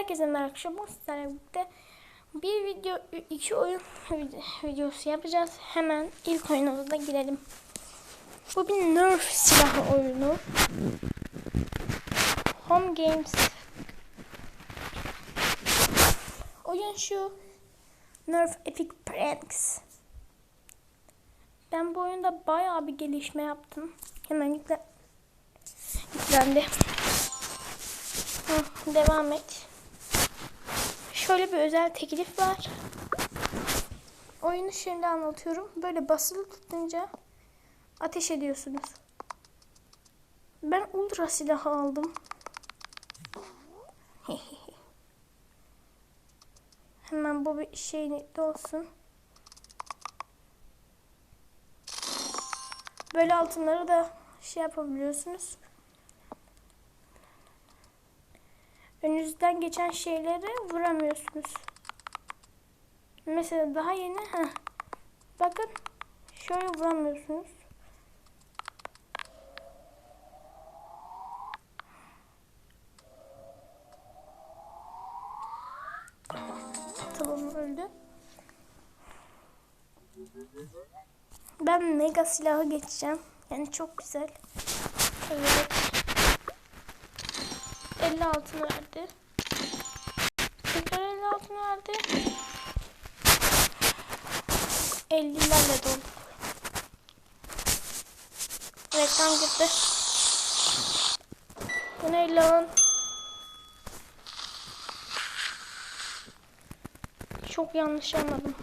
Herkese merhaba arkadaşlar. Sizlerle bir video, iki oyun videosu yapacağız. Hemen ilk oyunumuza girelim. Bu bir Nerf silahı oyunu. Home Games. Oyun şu. Nerf Epic Pranks. Ben bu oyunda bayağı bir gelişme yaptım. Hemen yükle yüklendi. Hı, devam et. Şöyle bir özel teklif var. Oyunu şimdi anlatıyorum. Böyle basılı tutunca ateş ediyorsunuz. Ben ultra silahı aldım. Hemen bu bir şey de olsun. Böyle altınları da şey yapabiliyorsunuz. Önünüzden geçen şeyleri vuramıyorsunuz. Mesela daha yeni ha. Bakın şöyle vuramıyorsunuz. Tamam öldü. Ben mega silahı geçeceğim. Yani çok güzel. Evet. 50 altın verdi. Tekrar 50 altın verdi. 50'lerle dolduk. Reklam gitti. Bu ne lan? Çok yanlış anladım.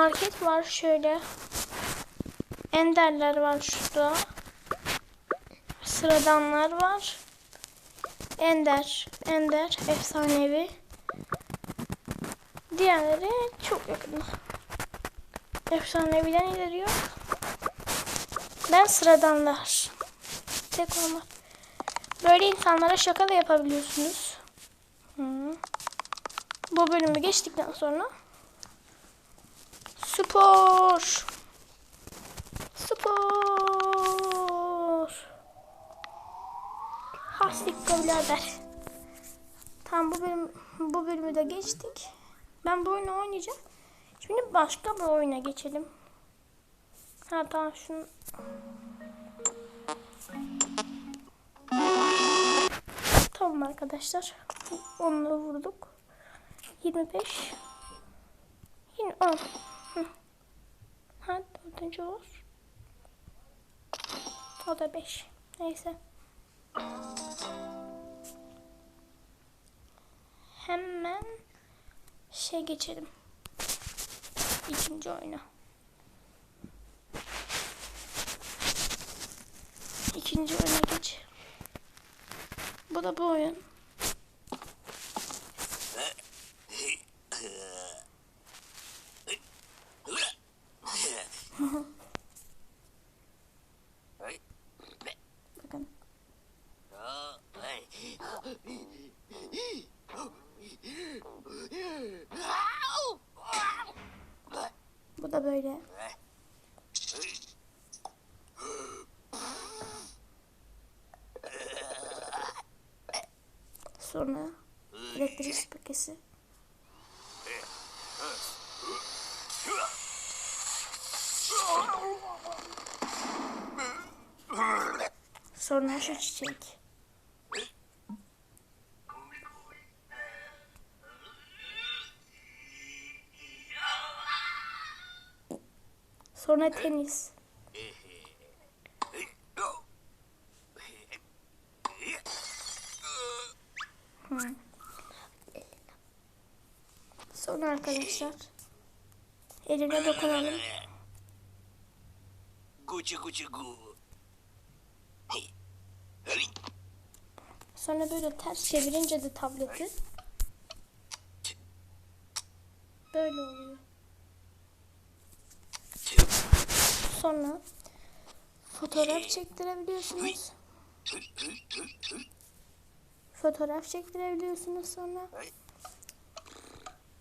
Market var şöyle. Enderler var şurada. Sıradanlar var. Ender, Ender, efsanevi. Diğerleri çok yakın. Efsaneviden ileri yok. Ben sıradanlar. Tek onlar. Böyle insanlara şaka da yapabiliyorsunuz. Hı. Bu bölümü geçtikten sonra spor. Spor. Hastikko birader. Tam bu bölüm bu bölümü de geçtik. Ben bu oyunu oynayacağım. Şimdi başka bir oyuna geçelim. Ha tamam şunu. Tamam arkadaşlar onları vurduk. 25 yine 10 Hı. Ha dördüncü olur. O da 5 neyse. Hemen şey geçelim. İkinci oyuna. İkinci oyuna geç. Bu da bu oyun bakın bu da böyle sonra süpürgesi sonra şu çiçek. Sonra tenis. Hı. Sonra arkadaşlar eline dokunalım. Gucci gucci gu. Sonra böyle ters çevirince de tableti böyle oluyor. Sonra fotoğraf çektirebiliyorsunuz. Fotoğraf çektirebiliyorsunuz sonra.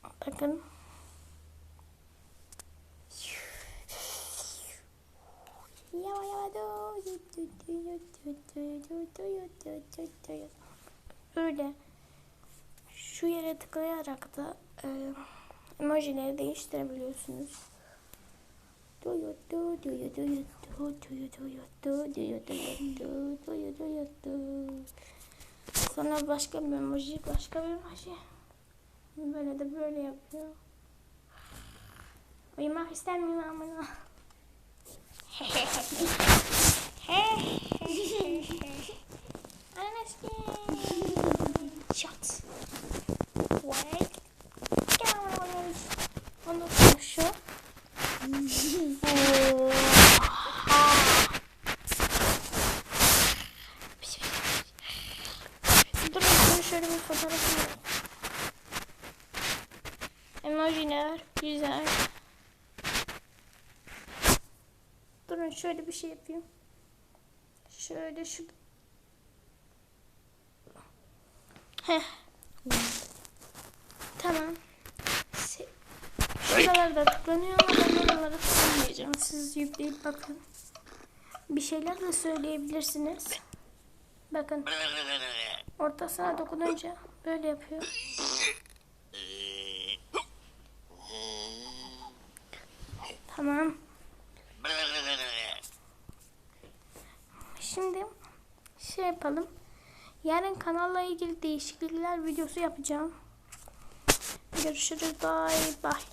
Bakın. Böyle şu yere tıklayarak da e, emojileri değiştirebiliyorsunuz. Sonra başka bir emoji, başka bir emoji. Böyle de böyle yapıyor. Uyumak istemiyorum ama. Anasını. Shot. Wait. Sonra şu. Dur şöyle bir fotoğrafını. Emojiler güzel. Durun şöyle bir şey yapayım. Şöyle şu. Heh. Tamam. Se- Şuralarda tıklanıyor ama ben oralara tıklamayacağım. Siz yükleyip bakın. Bir şeyler de söyleyebilirsiniz. Bakın. Ortasına dokununca böyle yapıyor. Tamam. Şimdi şey yapalım. Yarın kanalla ilgili değişiklikler videosu yapacağım. Görüşürüz. Bye bye.